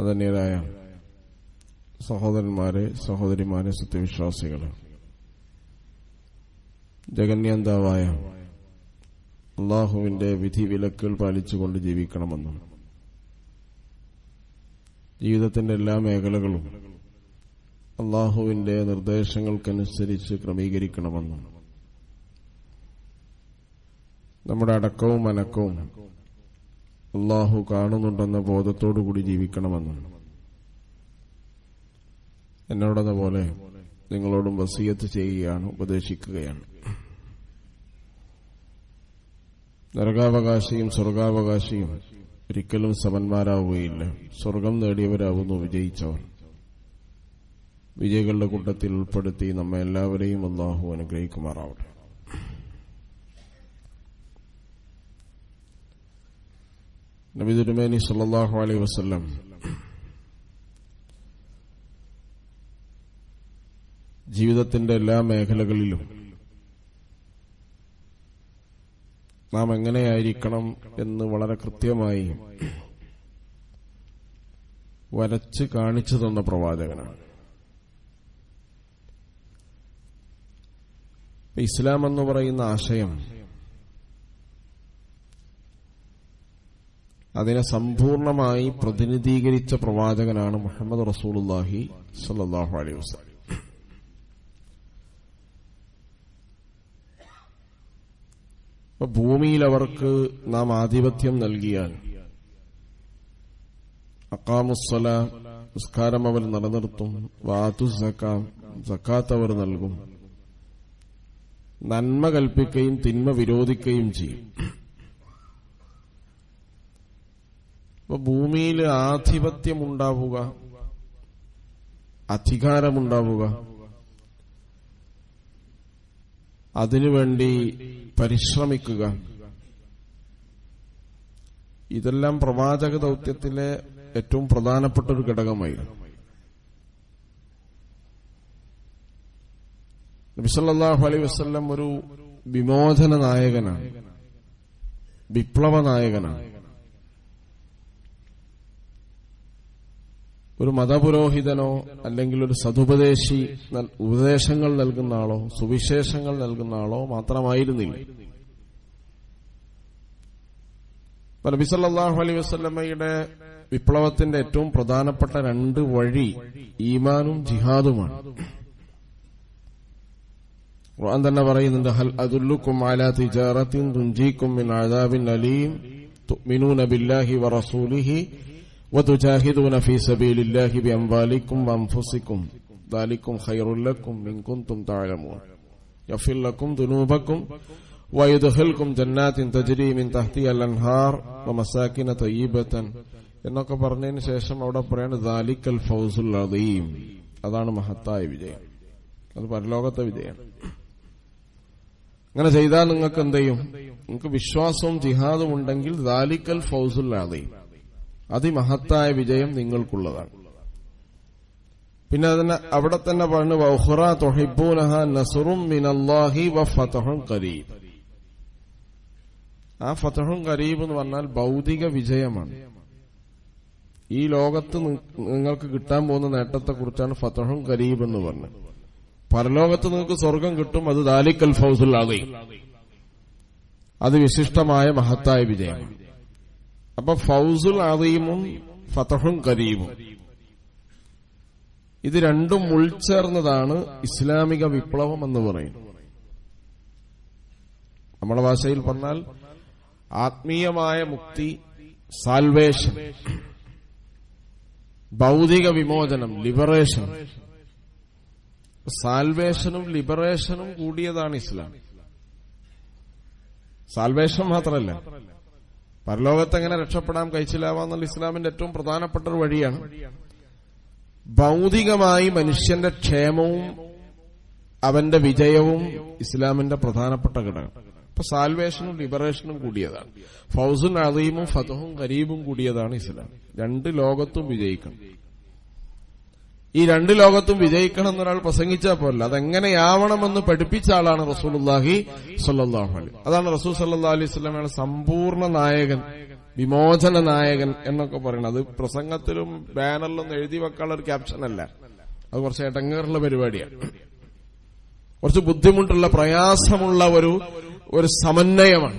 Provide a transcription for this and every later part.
അതന്യരായ സഹോദരന്മാരെ സഹോദരിമാരെ സത്യവിശ്വാസികളെ. ജഗന്യന്താവായ അള്ളാഹുവിന്റെ വിധി വിലക്കുകൾ പാലിച്ചുകൊണ്ട് ജീവിക്കണമെന്നും ജീവിതത്തിന്റെ എല്ലാ മേഖലകളും അള്ളാഹുവിന്റെ നിർദ്ദേശങ്ങൾക്കനുസരിച്ച് ക്രമീകരിക്കണമെന്നും നമ്മുടെ അടക്കവും അനക്കവും അള്ളാഹു കാണുന്നുണ്ടെന്ന ബോധത്തോടുകൂടി ജീവിക്കണമെന്നാണ്. പോലെ നിങ്ങളോടും വസീയത്ത് ചെയ്യുകയാണ് ഉപദേശിക്കുകയാണ്. നരകാവകാശിയും സ്വർഗാവകാശിയും ഒരിക്കലും സമന്മാരാവുകയില്ല. സ്വർഗം നേടിയവരാവുന്നു വിജയിച്ചവർ. വിജയികളുടെ കൂട്ടത്തിൽ ഉൾപ്പെടുത്തി നമ്മെ എല്ലാവരെയും അള്ളാഹു അനുഗ്രഹിക്കുമാറാവട്ടെ. നബി തിരുമേനി സല്ലാഹു അലൈഹി വസ്ല്ലം. ജീവിതത്തിന്റെ എല്ലാ മേഖലകളിലും നാം എങ്ങനെയായിരിക്കണം എന്ന് വളരെ കൃത്യമായി വരച്ച് കാണിച്ചു തന്ന പ്രവാചകനാണ്. ഇസ്ലാം എന്ന് പറയുന്ന ആശയം അതിനെ സമ്പൂർണമായി പ്രതിനിധീകരിച്ച പ്രവാചകനാണ് മുഹമ്മദ് റസൂലുല്ലാഹി സല്ലാഹു അലൈഹി വസ്ലം ഭൂമിയിൽ അവർക്ക് നാം ആധിപത്യം നൽകിയാൽ അക്കാമുസ്സല നിസ്കാരം അവർ നിലനിർത്തും വാതു സക്കാം സക്കാത്ത് അവർ നൽകും നന്മ കൽപ്പിക്കുകയും തിന്മ വിരോധിക്കുകയും ചെയ്യും. അപ്പൊ ഭൂമിയിൽ ആധിപത്യമുണ്ടാവുക അധികാരമുണ്ടാവുക. അതിനുവേണ്ടി പരിശ്രമിക്കുക. ഇതെല്ലാം പ്രവാചക ദൗത്യത്തിലെ ഏറ്റവും പ്രധാനപ്പെട്ട ഒരു ഘടകമായിരുന്നു നബിസല്ലാഹു അലൈ വസ്ല്ലം ഒരു വിമോചന നായകനാണ്. വിപ്ലവ നായകനാണ്. ഒരു മതപുരോഹിതനോ അല്ലെങ്കിൽ ഒരു സതുപദേശി ഉപദേശങ്ങൾ നൽകുന്ന ആളോ സുവിശേഷങ്ങൾ നൽകുന്ന ആളോ മാത്രമായിരുന്നില്ല. നബിസല്ലാഹു അലൈ വസ്ലമ്മയുടെ വിപ്ലവത്തിന്റെ ഏറ്റവും പ്രധാനപ്പെട്ട രണ്ട് വഴി ഈമാനും ജിഹാദുമാണ്. ഖുർആൻ തന്നെ പറയുന്നുണ്ട് ഹൽ അതുല്ലുക്കും ആലാ തിജാറത്തിൻ തുഞ്ചിക്കും മിൻ അലീം തുഅ്മിനൂന ബില്ലാഹി വറസൂലിഹി وتجاهدون في سبيل الله بأموالكم وأنفسكم ذلكم خير لكم إن كنتم تعلمون يغفر لكم ذنوبكم ويدخلكم جنات تجري من تحتها الأنهار ومساكن طيبة എന്നൊക്കെ പറഞ്ഞതിന് ശേഷം അവിടെ പറയാണ് ദാലിക്കൽ ഫൗസുൽ അദീം അതാണ് മഹത്തായ വിജയം അത് പരലോകത്തെ വിജയം അങ്ങനെ ചെയ്താൽ നിങ്ങൾക്ക് എന്ത് ചെയ്യും നിങ്ങൾക്ക് വിശ്വാസവും ജിഹാദും ഉണ്ടെങ്കിൽ ദാലിക്കൽ ഫൗസുൽ അദീം അതിമഹത്തായ വിജയം നിങ്ങൾക്കുള്ളതാണ്. പിന്നെ അതിന് അവിടെ തന്നെ പറഞ്ഞു വഹുറ തൊഹിബൂനഹ നസുറും മിനല്ലാഹി വ കരീബ് ആ ഫതഹും കരീബ് എന്ന് പറഞ്ഞാൽ ഭൗതിക വിജയമാണ്. ഈ ലോകത്ത് നിങ്ങൾക്ക് കിട്ടാൻ പോകുന്ന നേട്ടത്തെക്കുറിച്ചാണ് ഫതഹും കരീബ് എന്ന് പറഞ്ഞത്. പരലോകത്ത് നിങ്ങൾക്ക് സ്വർഗം കിട്ടും അത് ദാലിക്കൽ ഫൗസുൽ അത് വിശിഷ്ടമായ മഹത്തായ വിജയമാണ്. അപ്പൊ ഫൗസുൽ അറീമും ഫതഹും കരീമും ഇത് രണ്ടും ഉൾച്ചേർന്നതാണ് ഇസ്ലാമിക വിപ്ലവം എന്ന് പറയുന്നത്. നമ്മുടെ ഭാഷയിൽ പറഞ്ഞാൽ ആത്മീയമായ മുക്തി സാൽവേഷൻ ഭൗതിക വിമോചനം ലിബറേഷൻ സാൽവേഷനും ലിബറേഷനും കൂടിയതാണ് ഇസ്ലാം. സാൽവേഷൻ മാത്രമല്ല പരലോകത്ത് എങ്ങനെ രക്ഷപ്പെടാൻ കഴിച്ചില്ലാവാന്നുള്ള ഇസ്ലാമിന്റെ ഏറ്റവും പ്രധാനപ്പെട്ട ഒരു വഴിയാണ് ഭൗതികമായി മനുഷ്യന്റെ ക്ഷേമവും അവന്റെ വിജയവും ഇസ്ലാമിന്റെ പ്രധാനപ്പെട്ട ഘടകം. ഇപ്പൊ സാൽവേഷനും ലിബറേഷനും കൂടിയതാണ്. ഫൗസുൻ അദീമും ഫതഹും കരീബും കൂടിയതാണ് ഇസ്ലാം. രണ്ട് ലോകത്തും വിജയിക്കണം. ഈ രണ്ട് ലോകത്തും വിജയിക്കണം എന്നൊരാൾ പ്രസംഗിച്ചാൽ പോലല്ല അതെങ്ങനെയാവണമെന്ന് പഠിപ്പിച്ച ആളാണ് റസൂലുല്ലാഹി സല്ലാഹു അലൈ അതാണ് റസൂൽ സല്ലാ അലൈഹി സ്വലമയുടെ സമ്പൂർണ നായകൻ വിമോചന നായകൻ എന്നൊക്കെ പറയുന്നത്. അത് പ്രസംഗത്തിലും ബാനറിലൊന്നും എഴുതി വെക്കാനുള്ള ഒരു ക്യാപ്ഷൻ അല്ല. അത് കുറച്ച് ഇടങ്ങേറുള്ള പരിപാടിയാണ്. കുറച്ച് ബുദ്ധിമുട്ടുള്ള പ്രയാസമുള്ള ഒരു ഒരു സമന്വയമാണ്.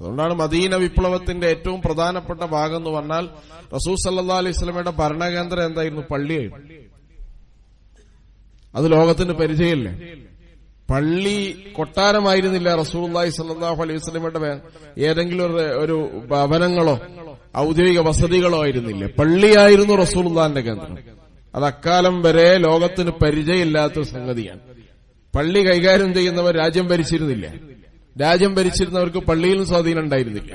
അതുകൊണ്ടാണ് മദീന വിപ്ലവത്തിന്റെ ഏറ്റവും പ്രധാനപ്പെട്ട ഭാഗം എന്ന് പറഞ്ഞാൽ റസൂൽ സല്ലാ അലൈഹി സ്വലമയുടെ ഭരണകേന്ദ്രം എന്തായിരുന്നു? പള്ളിയായിരുന്നു അത് ലോകത്തിന് പരിചയമില്ലേ. പള്ളി കൊട്ടാരമായിരുന്നില്ല റസൂള്ളി സല്ലാഹു അലൈഹി സ്വലമയുടെ ഏതെങ്കിലും ഒരു ഭവനങ്ങളോ ഔദ്യോഗിക വസതികളോ ആയിരുന്നില്ല. പള്ളിയായിരുന്നു റസൂൽദാന്റെ കേന്ദ്രം. അത് അക്കാലം വരെ ലോകത്തിന് പരിചയമില്ലാത്തൊരു സംഗതിയാണ്. പള്ളി കൈകാര്യം ചെയ്യുന്നവർ രാജ്യം ഭരിച്ചിരുന്നില്ല. രാജ്യം ഭരിച്ചിരുന്നവർക്ക് പള്ളിയിലും സ്വാധീനം ഉണ്ടായിരുന്നില്ല.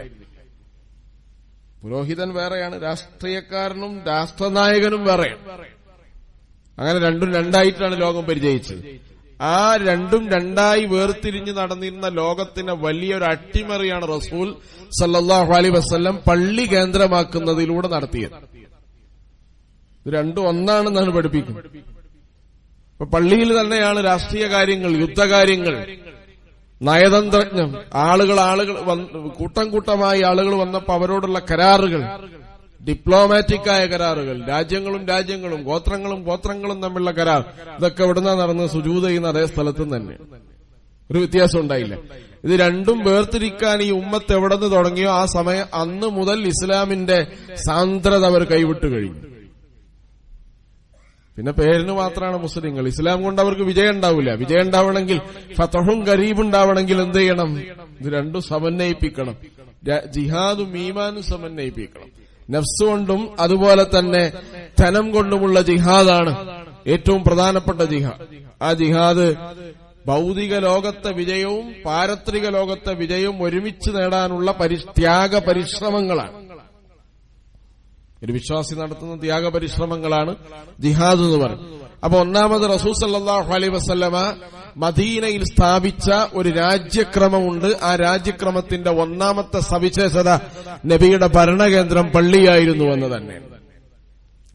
പുരോഹിതൻ വേറെയാണ് രാഷ്ട്രീയക്കാരനും രാഷ്ട്രനായകനും വേറെയാണ്. അങ്ങനെ രണ്ടും രണ്ടായിട്ടാണ് ലോകം പരിചയിച്ചത്. ആ രണ്ടും രണ്ടായി വേർതിരിഞ്ഞ് നടന്നിരുന്ന ലോകത്തിന് വലിയൊരു അട്ടിമറിയാണ് റസൂൽ സല്ലാഹു അലി വസ്ല്ലം പള്ളി കേന്ദ്രമാക്കുന്നതിലൂടെ നടത്തിയത്. ഇത് രണ്ടും ഒന്നാണെന്നാണ് പഠിപ്പിക്കുന്നത്. പള്ളിയിൽ തന്നെയാണ് രാഷ്ട്രീയ കാര്യങ്ങൾ യുദ്ധകാര്യങ്ങൾ. നയതന്ത്രജ്ഞം ആളുകൾ ആളുകൾ കൂട്ടം കൂട്ടമായി ആളുകൾ വന്നപ്പോ അവരോടുള്ള കരാറുകൾ ഡിപ്ലോമാറ്റിക് ആയ കരാറുകൾ രാജ്യങ്ങളും രാജ്യങ്ങളും ഗോത്രങ്ങളും ഗോത്രങ്ങളും തമ്മിലുള്ള കരാർ ഇതൊക്കെ എവിടുന്ന നടന്ന് സുജൂത ചെയ്യുന്ന അതേ സ്ഥലത്തും തന്നെ. ഒരു വ്യത്യാസം ഉണ്ടായില്ല. ഇത് രണ്ടും വേർതിരിക്കാൻ ഈ ഉമ്മത്ത് എവിടെ നിന്ന് തുടങ്ങിയോ ആ സമയം അന്ന് മുതൽ ഇസ്ലാമിന്റെ സാന്ദ്രത അവർ കൈവിട്ട് കഴിഞ്ഞു. പിന്നെ പേരിന് മാത്രമാണ് മുസ്ലിങ്ങൾ. ഇസ്ലാം കൊണ്ട് അവർക്ക് വിജയം ഉണ്ടാവില്ല. വിജയം ഉണ്ടാവണമെങ്കിൽ ഫതഹും ഗരീബ് ഉണ്ടാവണമെങ്കിൽ എന്ത് ചെയ്യണം? ഇത് രണ്ടും സമന്വയിപ്പിക്കണം. ജിഹാദും ഈമാനും സമന്വയിപ്പിക്കണം. നഫ്സ് കൊണ്ടും അതുപോലെ തന്നെ ധനം കൊണ്ടുമുള്ള ജിഹാദാണ് ഏറ്റവും പ്രധാനപ്പെട്ട ജിഹാദ് ആ ജിഹാദ് ഭൗതിക ലോകത്തെ വിജയവും പാരത്രിക ലോകത്തെ വിജയവും ഒരുമിച്ച് നേടാനുള്ള ത്യാഗ പരിശ്രമങ്ങളാണ്. ഒരു വിശ്വാസി നടത്തുന്ന ത്യാഗ പരിശ്രമങ്ങളാണ് ജിഹാദ് എന്ന് പറയുന്നത്. അപ്പൊ ഒന്നാമത് റസൂൽ സല്ലാഹു അലൈ വസല്ലമ മദീനയിൽ സ്ഥാപിച്ച ഒരു രാജ്യക്രമമുണ്ട്. ആ രാജ്യക്രമത്തിന്റെ ഒന്നാമത്തെ സവിശേഷത നബിയുടെ ഭരണകേന്ദ്രം പള്ളിയായിരുന്നു എന്ന് തന്നെ.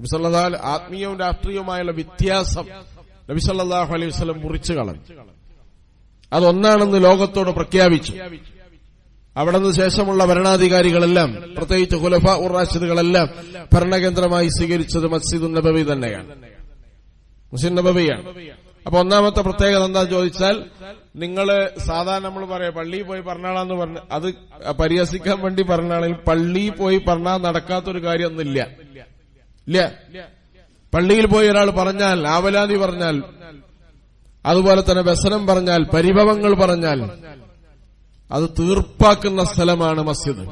നബി സല്ലല്ലാഹു അലൈഹി- ആത്മീയവും രാഷ്ട്രീയവുമായുള്ള വ്യത്യാസം നബി സല്ലല്ലാഹു അലൈഹി വസല്ലം മുറിച്ചു കളഞ്ഞു. അതൊന്നാണെന്ന് ലോകത്തോട് പ്രഖ്യാപിച്ചു. അവിടെ നിന്ന് ശേഷമുള്ള ഭരണാധികാരികളെല്ലാം പ്രത്യേകിച്ച് ഖുലഫ ഉറാഷിദുകളെല്ലാം ഭരണകേന്ദ്രമായി സ്വീകരിച്ചത് മസ്ജിദുൻ നബബി തന്നെയാണ്. മുസ്ലിം നബബിയാണ് അപ്പൊ ഒന്നാമത്തെ പ്രത്യേകത എന്താ ചോദിച്ചാൽ നിങ്ങൾ സാധാരണ നമ്മൾ പറയാം പള്ളിയിൽ പോയി പറഞ്ഞാളാന്ന് പറഞ്ഞ അത് പരിഹസിക്കാൻ വേണ്ടി പറഞ്ഞാണെങ്കിൽ പള്ളിയിൽ പോയി പറഞ്ഞാൽ നടക്കാത്തൊരു കാര്യമൊന്നുമില്ല. ഇല്ല. പള്ളിയിൽ പോയി ഒരാൾ പറഞ്ഞാൽ ആവലാതി പറഞ്ഞാൽ അതുപോലെ തന്നെ വ്യസനം പറഞ്ഞാൽ പരിഭവങ്ങൾ പറഞ്ഞാൽ അത് തീർപ്പാക്കുന്ന സ്ഥലമാണ് മസ്ജിദ്.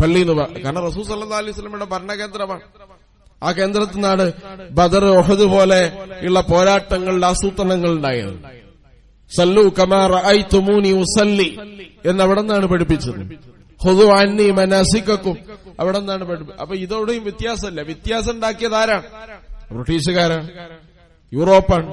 പള്ളി എന്ന് കാരണം റസൂൽ സല്ലാ അലൈഹി സ്വലമിയുടെ ഭരണകേന്ദ്രമാണ്. ആ കേന്ദ്രത്തിൽ നിന്നാണ് ബദർ ഒഹദ് പോലെ ഉള്ള പോരാട്ടങ്ങളുടെ ആസൂത്രണങ്ങൾ ഉണ്ടായത്. സല്ലു കമാർ ഐ തുമൂനി ഉസല്ലി എന്നവിടെ നിന്നാണ് പഠിപ്പിച്ചത്. ഹുദു അന്നി മനാസിക്കും അവിടെ നിന്നാണ് പഠിപ്പിച്ചത് അപ്പൊ ഇതോടെയും വ്യത്യാസമല്ല. വ്യത്യാസം ഉണ്ടാക്കിയത് ആരാണ്? ബ്രിട്ടീഷുകാരാണ്. യൂറോപ്പാണ്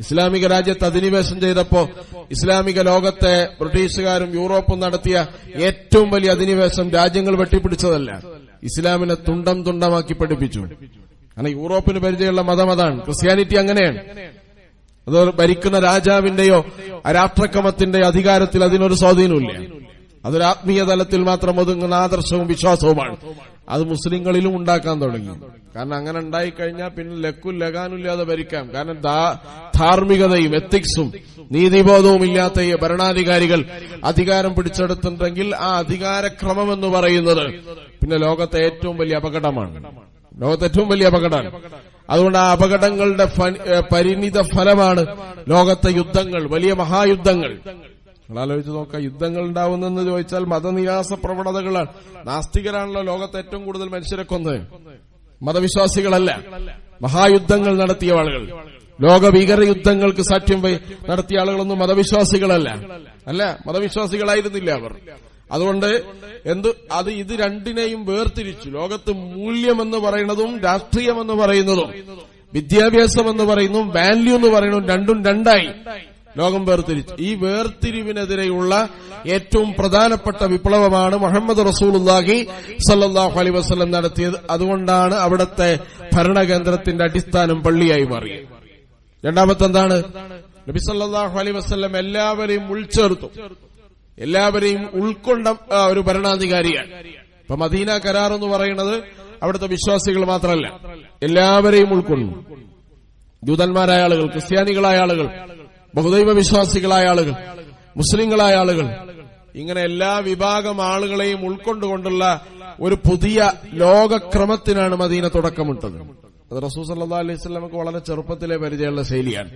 ഇസ്ലാമിക രാജ്യത്ത് അധിനിവേശം ചെയ്തപ്പോ ഇസ്ലാമിക ലോകത്തെ ബ്രിട്ടീഷുകാരും യൂറോപ്പും നടത്തിയ ഏറ്റവും വലിയ അധിനിവേശം രാജ്യങ്ങൾ വെട്ടിപ്പിടിച്ചതല്ല. ഇസ്ലാമിനെ തുണ്ടം തുണ്ടമാക്കി പഠിപ്പിച്ചു. കാരണം യൂറോപ്പിന് പരിചയമുള്ള മതം അതാണ്. ക്രിസ്ത്യാനിറ്റി അങ്ങനെയാണ്. അത് ഭരിക്കുന്ന രാജാവിന്റെയോ രാഷ്ട്രക്രമത്തിന്റെയോ അധികാരത്തിൽ അതിനൊരു സ്വാധീനമില്ല അതൊരു ആത്മീയ തലത്തിൽ മാത്രം ഒതുങ്ങുന്ന ആദർശവും വിശ്വാസവുമാണ്. അത് മുസ്ലിങ്ങളിലും ഉണ്ടാക്കാൻ തുടങ്ങി. കാരണം അങ്ങനെ ഉണ്ടായിക്കഴിഞ്ഞാൽ പിന്നെ ലക്കും ലകാനും ഇല്ലാതെ ഭരിക്കാം. കാരണം ധാർമ്മികതയും എത്തിക്സും നീതിബോധവും ഇല്ലാത്ത ഈ ഭരണാധികാരികൾ അധികാരം പിടിച്ചെടുത്തിട്ടുണ്ടെങ്കിൽ ആ അധികാരക്രമം എന്ന് പറയുന്നത് പിന്നെ ലോകത്തെ ഏറ്റവും വലിയ അപകടമാണ്. ലോകത്തെ ഏറ്റവും വലിയ അപകടമാണ്. അതുകൊണ്ട് ആ അപകടങ്ങളുടെ പരിണിത ഫലമാണ് ലോകത്തെ യുദ്ധങ്ങൾ വലിയ മഹായുദ്ധങ്ങൾ. നിങ്ങൾ നോക്കുക നോക്കാം യുദ്ധങ്ങൾ ഉണ്ടാവുന്നെന്ന് ചോദിച്ചാൽ മതനിരാസ പ്രവണതകളാണ്. നാസ്തികരാണല്ലോ ലോകത്ത് ഏറ്റവും കൂടുതൽ മനുഷ്യരെ കൊന്നത് മതവിശ്വാസികളല്ല. മഹായുദ്ധങ്ങൾ നടത്തിയ ആളുകൾ. ലോക ഭീകര യുദ്ധങ്ങൾക്ക് സാക്ഷ്യം നടത്തിയ ആളുകളൊന്നും മതവിശ്വാസികളല്ല. അല്ല മതവിശ്വാസികളായിരുന്നില്ല അവർ. അതുകൊണ്ട് എന്ത് അത് ഇത് രണ്ടിനെയും വേർതിരിച്ചു. ലോകത്ത് മൂല്യമെന്ന് പറയുന്നതും രാഷ്ട്രീയമെന്ന് പറയുന്നതും വിദ്യാഭ്യാസം എന്ന് പറയുന്നതും വാല്യൂ എന്ന് പറയുന്നതും രണ്ടും രണ്ടായി. ലോകം വേർതിരിച്ചു. ഈ വേർതിരിവിനെതിരെയുള്ള ഏറ്റവും പ്രധാനപ്പെട്ട വിപ്ലവമാണ് മുഹമ്മദ് റസൂലുല്ലാഹി സല്ലാഹു അലൈ വസ്ലം നടത്തിയത്. അതുകൊണ്ടാണ് അവിടത്തെ ഭരണകേന്ദ്രത്തിന്റെ അടിസ്ഥാനം പള്ളിയായി മാറിയത്. രണ്ടാമത്തെ എന്താണ് നബി സല്ലാഹു അലൈ വസ്ലം എല്ലാവരെയും ഉൾച്ചേർത്തു. എല്ലാവരെയും ഉൾക്കൊണ്ട ഒരു ഭരണാധികാരിയാണ്. ഇപ്പൊ മദീന കരാർ എന്ന് പറയുന്നത് അവിടുത്തെ വിശ്വാസികൾ മാത്രമല്ല എല്ലാവരെയും ഉൾക്കൊള്ളും ജൂതന്മാരായ ആളുകൾ ക്രിസ്ത്യാനികളായ ആളുകൾ ബഹുദൈവ വിശ്വാസികളായ ആളുകൾ മുസ്ലിങ്ങളായ ആളുകൾ ഇങ്ങനെ എല്ലാ വിഭാഗം ആളുകളെയും ഉൾക്കൊണ്ടുകൊണ്ടുള്ള ഒരു പുതിയ ലോകക്രമത്തിനാണ് മദീന തുടക്കമിട്ടത്. അത് റസൂൽ സല്ലാ അലൈഹി സ്വലമക്ക് വളരെ ചെറുപ്പത്തിലെ പരിചയമുള്ള ശൈലിയാണ്.